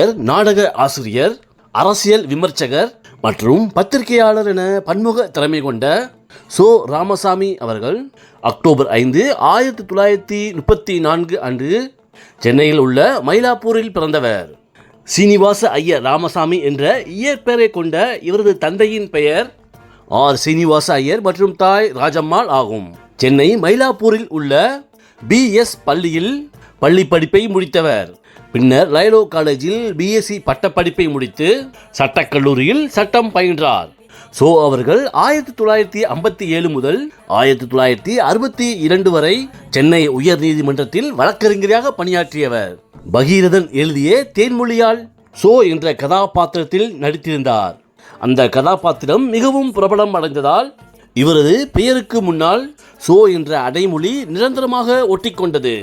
நாடக ஆசிரியர் அரசியல் விமர்சகர் மற்றும் பத்திரிகையாளர் என பன்முக திறமை கொண்ட சோ ராமசாமி அவர்கள் அக்டோபர் ஐந்து ஆயிரத்தி தொள்ளாயிரத்தி முப்பத்தி நான்கு அன்று சென்னையில் உள்ள மயிலாப்பூரில் பிறந்தவர். சீனிவாச ஐயர் ராமசாமி என்ற இயற்பெயரை கொண்ட இவரது தந்தையின் பெயர் ஆர் சீனிவாச ஐயர் மற்றும் தாய் ராஜம்மாள் ஆகும். சென்னை மயிலாப்பூரில் உள்ள பிஎஸ் பள்ளியில் பள்ளி படிப்பை முடித்தவர். பின்னர் லைலோ காலேஜில் பிஎஸ்சி பட்டப்படிப்பை முடித்து சட்டக்கல்லூரியில் சட்டம் பயின்றார். சோ அவர்கள் ஆயிரத்தி தொள்ளாயிரத்தி ஐம்பத்தி ஏழு முதல் ஆயிரத்தி தொள்ளாயிரத்தி அறுபத்தி இரண்டு வரை சென்னை உயர் நீதிமன்றத்தில் வழக்கறிஞராக பணியாற்றியவர். பகீரதன் எழுதிய தேன்மொழியால் சோ என்ற கதாபாத்திரத்தில் நடித்திருந்தார். அந்த கதாபாத்திரம் மிகவும் பிரபலம் அடைந்ததால் இவரது பெயருக்கு முன்னால் சோ என்ற அடைமொழி நிரந்தரமாக ஒட்டிக்கொண்டது.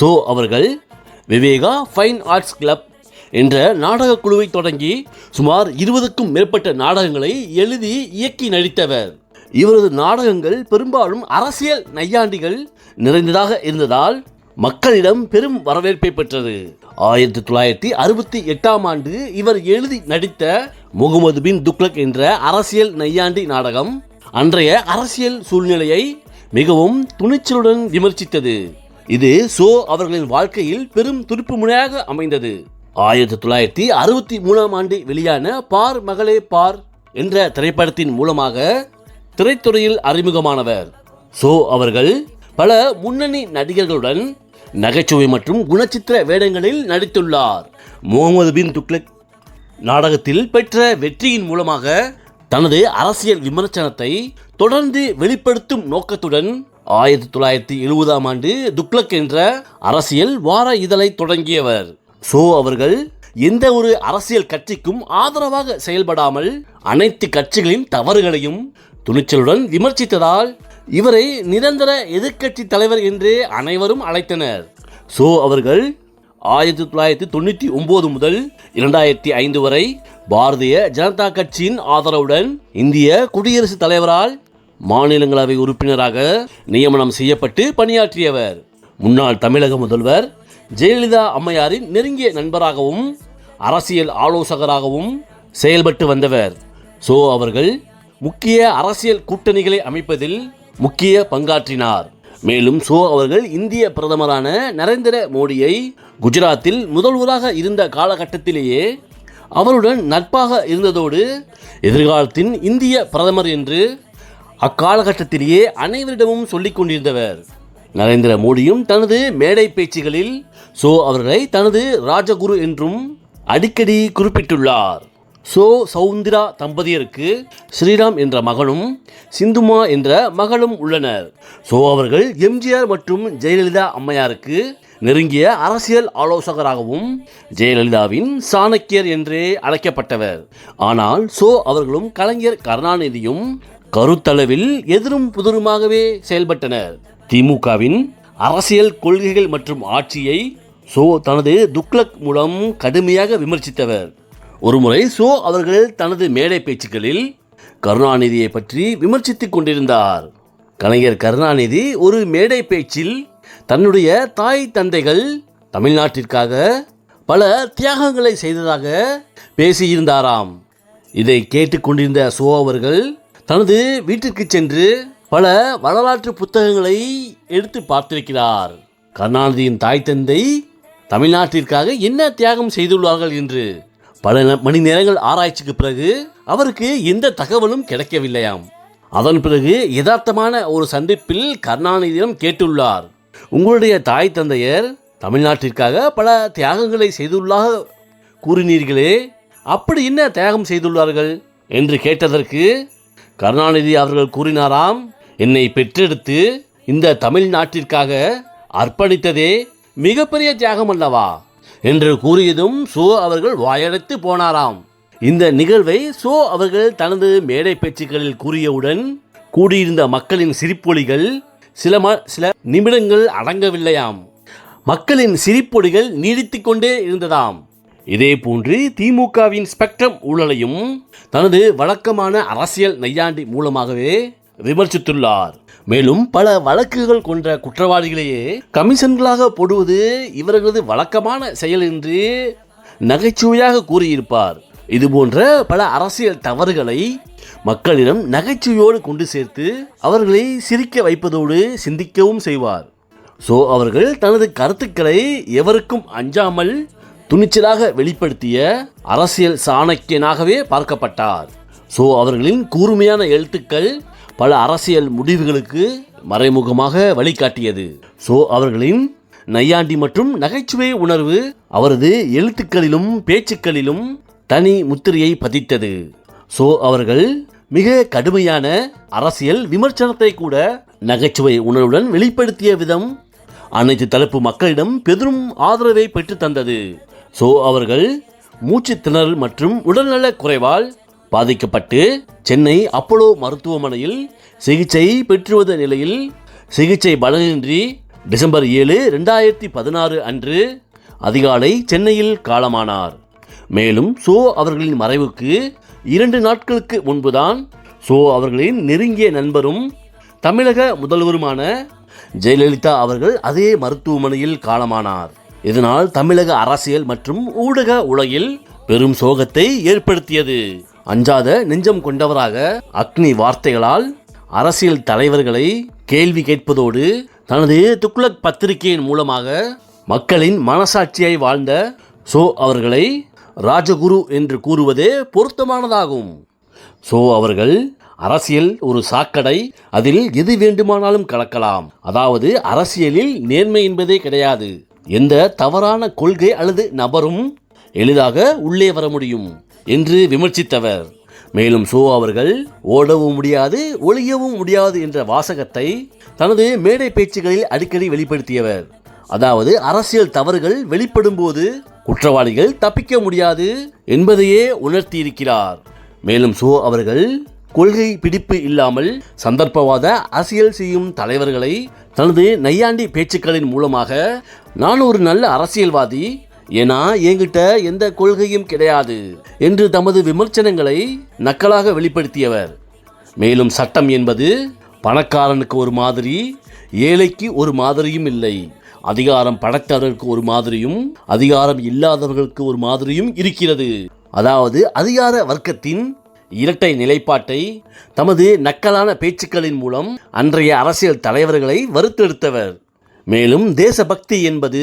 சோ அவர்கள் விவேகா ஃபைன் ஆர்ட்ஸ் கிளப் என்ற நாடகக் குழுவை தொடங்கி சுமார் இருபதுக்கும் மேற்பட்ட நாடகங்களை எழுதி இயக்கி நடித்தவர். இவரது நாடகங்கள் பெரும்பாலும் அரசியல் நையாண்டிகள் நிறைந்ததாக இருந்ததால் மக்களிடம் பெரும் வரவேற்பை பெற்றது. ஆயிரத்தி தொள்ளாயிரத்தி அறுபத்தி எட்டாம் ஆண்டு இவர் எழுதி நடித்த முகமது பின் துக்லக் என்ற அரசியல் நையாண்டி நாடகம் அன்றைய அரசியல் சூழ்நிலையை மிகவும் துணிச்சலுடன் விமர்சித்தது. இது சோ அவர்களின் வாழ்க்கையில் பெரும் துருப்பு முனையாக அமைந்தது. ஆயிரத்தி தொள்ளாயிரத்தி அறுபத்தி மூணாம் ஆண்டு வெளியான பார் மகளே பார் என்ற திரைப்படத்தின் மூலமாக திரைத்துறையில் அறிமுகமானவர். சோ அவர்கள் பல முன்னணி நடிகர்களுடன் நகைச்சுவை மற்றும் குணச்சித்திர வேடங்களில் நடித்துள்ளார். முகமது பின் துக்ளக் நாடகத்தில் பெற்ற வெற்றியின் மூலமாக தனது அரசியல் விமர்சனத்தை தொடர்ந்து வெளிப்படுத்தும் நோக்கத்துடன் ஆயிரத்தி தொள்ளாயிரத்தி எழுபதாம் ஆண்டு துக்ளக் என்ற அரசியல் வார இதழை தொடங்கியவர். சோ அவர்கள் எந்த ஒரு அரசியல் கட்சிக்கும் ஆதரவாக செயல்படாமல் அனைத்து கட்சிகளின் தவறுகளையும் துணிச்சலுடன் விமர்சித்ததால் இவரை நிரந்தர எதிர்க்கட்சி தலைவர் என்று அனைவரும் அழைத்தனர். சோ அவர்கள் ஆயிரத்தி தொள்ளாயிரத்தி தொண்ணூற்றி ஒன்பது முதல் இரண்டாயிரத்தி ஐந்து வரை பாரதிய ஜனதா கட்சியின் ஆதரவுடன் இந்திய குடியரசுத் தலைவரால் மாநிலங்களவை உறுப்பினராக நியமனம் செய்யப்பட்டு பணியாற்றியவர். முன்னாள் தமிழக முதல்வர் ஜெயலலிதா அம்மையாரின் நெருங்கிய நண்பராகவும் அரசியல் ஆலோசகராகவும் செயல்பட்டு வந்தவர். சோ அவர்கள் முக்கிய அரசியல் கூட்டணிகளை அமைப்பதில் முக்கிய பங்காற்றினார். மேலும் சோ அவர்கள் இந்திய பிரதமரான நரேந்திர மோடியை குஜராத்தில் முதல்வராக இருந்த காலகட்டத்திலேயே அவருடன் நட்பாக இருந்ததோடு எதிர்காலத்தின் இந்திய பிரதமர் என்று அக்காலகட்டத்திலேயே அனைவரிடமும் சொல்லிக் கொண்டிருந்தவர். நரேந்திர மோடியும் தனது மேடை பேச்சுகளில் சோ அவர்களை தனது ராஜகுரு என்றும் அடிக்கடி குறிப்பிட்டுள்ளார். சோ சவுந்திரா தம்பதியருக்கு ஸ்ரீராம் என்ற மகனும் சிந்துமா என்ற மகளும் உள்ளனர். சோ அவர்கள் எம்ஜிஆர் மற்றும் ஜெயலலிதா அம்மையாருக்கு நெருங்கிய அரசியல் ஆலோசகராகவும் ஜெயலலிதாவின் சாணக்கியர் என்றே அழைக்கப்பட்டவர். ஆனால் சோ அவர்களும் கலைஞர் கருணாநிதியும் கருத்தளவில் எதிரும் புதிருமாகவே செயல்பட்டனர். திமுகவின் அரசியல் கொள்கைகள் மற்றும் ஆட்சியை சோ தனது துக்ளக் மூலம் கடுமையாக விமர்சித்தவர். ஒருமுறை சோ அவர்கள் தனது மேடை பேச்சுக்களில் கருணாநிதியை பற்றி விமர்சித்துக் கொண்டிருந்தார். கலைஞர் கருணாநிதி ஒரு மேடை பேச்சில் தன்னுடைய தாய் தந்தைகள் தமிழ்நாட்டிற்காக பல தியாகங்களை செய்ததாக பேசியிருந்தாராம். இதை கேட்டுக்கொண்டிருந்த சோ அவர்கள் தனது வீட்டிற்கு சென்று பல வரலாற்று புத்தகங்களை எடுத்து பார்த்திருக்கிறார். கருணாநிதியின் தாய் தந்தை தமிழ்நாட்டிற்காக என்ன தியாகம் செய்துள்ளார்கள் என்று பல மணி நேரங்கள் ஆராய்ச்சிக்கு பிறகு அவருக்கு எந்த தகவலும் கிடைக்கவில்லையாம். அதன் பிறகு யதார்த்தமான ஒரு சந்திப்பில் கருணாநிதியிடம் கேட்டுள்ளார். உங்களுடைய தாய் தந்தையர் தமிழ்நாட்டிற்காக பல தியாகங்களை செய்துள்ளாக கூறினீர்களே அப்படி என்ன தியாகம் செய்துள்ளார்கள்? என்று கேட்டதற்கு கருணாநிதி அவர்கள் கூறினாராம் என்னை பெற்றெடுத்து இந்த தமிழ்நாட்டிற்காக அர்ப்பணித்ததே மிகப்பெரிய தியாகம் அல்லவா? என்று கூறியதும் சோ அவர்கள் வாயடைத்து போனாராம். இந்த நிகழ்வை சோ அவர்கள் தனது மேடை பேச்சுக்களில் கூறியவுடன் கூடியிருந்த மக்களின் சிரிப்பொலிகள் சில ம- சில நிமிடங்கள் அடங்கவில்லையாம். மக்களின் சிரிப்பொலிகள் நீடித்து கொண்டே இருந்ததாம். இதேபோன்று திமுகவின் ஸ்பெக்ட்ரம் ஊழலையும் தனது வழக்கமான அரசியல் நையாண்டி மூலமாகவே விமர்சித்துள்ளார். மேலும் பல வழக்குகள் கொண்ட குற்றவாளிகளையே கமிஷன்களாக போடுவது இவர்களது வழக்கமான செயல் என்று நகைச்சுவையாக கூறியிருப்பார். இது போன்ற பல அரசியல் தவறுகளை மக்களிடம் நகைச்சுவையோடு கொண்டு சேர்த்து அவர்களை சிரிக்க வைப்பதோடு சிந்திக்கவும் செய்வார். சோ அவர்கள் தனது கருத்துக்களை எவருக்கும் அஞ்சாமல் துணிச்சலாக வெளிப்படுத்திய அரசியல் சாணக்கியனாகவே பார்க்கப்பட்டார். சோ அவர்களின் கூர்மையான எழுத்துக்கள் பல அரசியல் முடிவுகளுக்கு மறைமுகமாக வழிகாட்டியது. சோ அவர்களின் நையாண்டி மற்றும் நகைச்சுவை உணர்வு அவரது எழுத்துக்களிலும் பேச்சுக்களிலும் தனி முத்திரையை பதித்தது. சோ அவர்கள் மிக கடுமையான அரசியல் விமர்சனத்தை கூட நகைச்சுவை உணர்வுடன் வெளிப்படுத்திய விதம் அனைத்து தரப்பு மக்களிடம் பெரும் ஆதரவை பெற்று தந்தது. ஸோ அவர்கள் மூச்சு திணறல் மற்றும் உடல்நல குறைவால் பாதிக்கப்பட்டு சென்னை அப்போலோ மருத்துவமனையில் சிகிச்சை பெற்று வந்த நிலையில் சிகிச்சை பலனின்றி டிசம்பர் ஏழு ரெண்டாயிரத்தி பதினாறு அன்று அதிகாலை சென்னையில் காலமானார். மேலும் சோ அவர்களின் மறைவுக்கு இரண்டு நாட்களுக்கு முன்புதான் சோ அவர்களின் நெருங்கிய நண்பரும் தமிழக முதல்வருமான ஜெயலலிதா அவர்கள் அதே மருத்துவமனையில் காலமானார். இதனால் தமிழக அரசியல் மற்றும் ஊடக உலகில் பெரும் சோகத்தை ஏற்படுத்தியது. அஞ்சாத நெஞ்சம் கொண்டவராக அக்னி வார்த்தைகளால் அரசியல் தலைவர்களை கேள்வி கேட்பதோடு தனது துக்ளக் பத்திரிகையின் மூலமாக மக்களின் மனசாட்சியை வாழ்ந்த சோ அவர்களை ராஜகுரு என்று கூறுவதே பொருத்தமானதாகும். சோ அவர்கள் அரசியல் ஒரு சாக்கடை அதில் எது வேண்டுமானாலும் கலக்கலாம். அதாவது அரசியலில் நேர்மை என்பதே கிடையாது. எந்த தவறான கொள்கை அல்லது நபரும் எளிதாக உள்ளே வர முடியும் என்று விமர்சித்தவர். மேலும் சோ அவர்கள் ஓடவும் முடியாது ஒழியவும் முடியாது என்ற வாசகத்தை தனது மேடை பேச்சுகளில் அடிக்கடி வெளிப்படுத்தியவர். அதாவது அரசியல் தவறுகள் வெளிப்படும் போது குற்றவாளிகள் தப்பிக்க முடியாது என்பதையே உணர்த்தியிருக்கிறார். மேலும் சோ அவர்கள் கொள்கை பிடிப்பு இல்லாமல் சந்தர்ப்பவாத அரசியல் செய்யும் தலைவர்களை தனது நையாண்டி பேச்சுக்களின் மூலமாக நான் ஒரு நல்ல அரசியல்வாதி ஏன்னா என்கிட்ட எந்த கொள்கையும் கிடையாது என்று தமது விமர்சனங்களை நக்கலாக வெளிப்படுத்தியவர். மேலும் சட்டம் என்பது பணக்காரனுக்கு ஒரு மாதிரி ஏழைக்கு ஒரு மாதிரியும் இல்லை. அதிகாரம் படைத்தவர்களுக்கு ஒரு மாதிரியும் அதிகாரம் இல்லாதவர்களுக்கு ஒரு மாதிரியும் இருக்கிறது. அதாவது அதிகார வர்க்கத்தின் இரட்டை நிலைப்பாட்டை தமது நக்கலான பேச்சுக்களின் மூலம் அன்றைய அரசியல் தலைவர்களை வறுத்தெடுத்தவர். மேலும் தேசபக்தி என்பது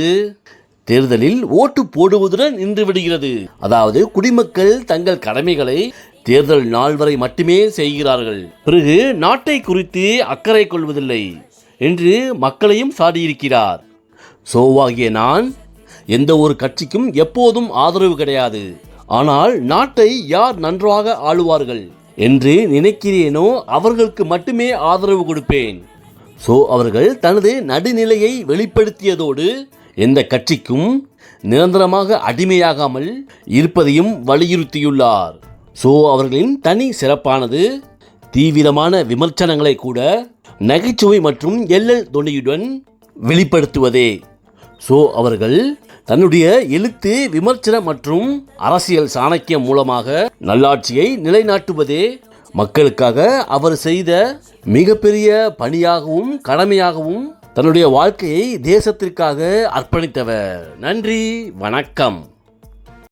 தேர்தலில் ஓட்டு போடுவதுடன் நின்று விடுகிறது அதாவது குடிமக்கள் தங்கள் கடமைகளை தேர்தல் நாள் வரை மட்டுமே செய்கிறார்கள். பிறகு நாட்டை குறித்து அக்கறை கொள்வதில்லை என்று மக்களையும் சாடியிருக்கிறார். சோவாகிய நான் எந்த ஒரு கட்சிக்கும் எப்போதும் ஆதரவு கிடையாது. ஆனால் நாட்டை யார் நன்றாக ஆளுவார்கள் என்று நினைக்கிறேனோ அவர்களுக்கு மட்டுமே ஆதரவு கொடுப்பேன். சோ அவர்கள் தனது நடுநிலையை வெளிப்படுத்தியதோடு எந்த கட்சிக்கும் நிரந்தரமாக அடிமையாகாமல் இருப்பதையும் வலியுறுத்தியுள்ளார். சோ அவர்களின் தனி சிறப்பானது தீவிரமான விமர்சனங்களை கூட நகைச்சுவை மற்றும் எல்லல் தொனியுடன் வெளிப்படுத்துவதே. சோ அவர்கள் தன்னுடைய எழுத்து விமர்சனம் மற்றும் அரசியல் சாணக்கியம் மூலமாக நல்லாட்சியை நிலைநாட்டுவதே மக்களுக்காக அவர் செய்த மிகப்பெரிய பணியாகவும் கடமையாகவும் தன்னுடைய வாழ்க்கையை தேசத்திற்காக அர்ப்பணித்தவர். நன்றி வணக்கம்.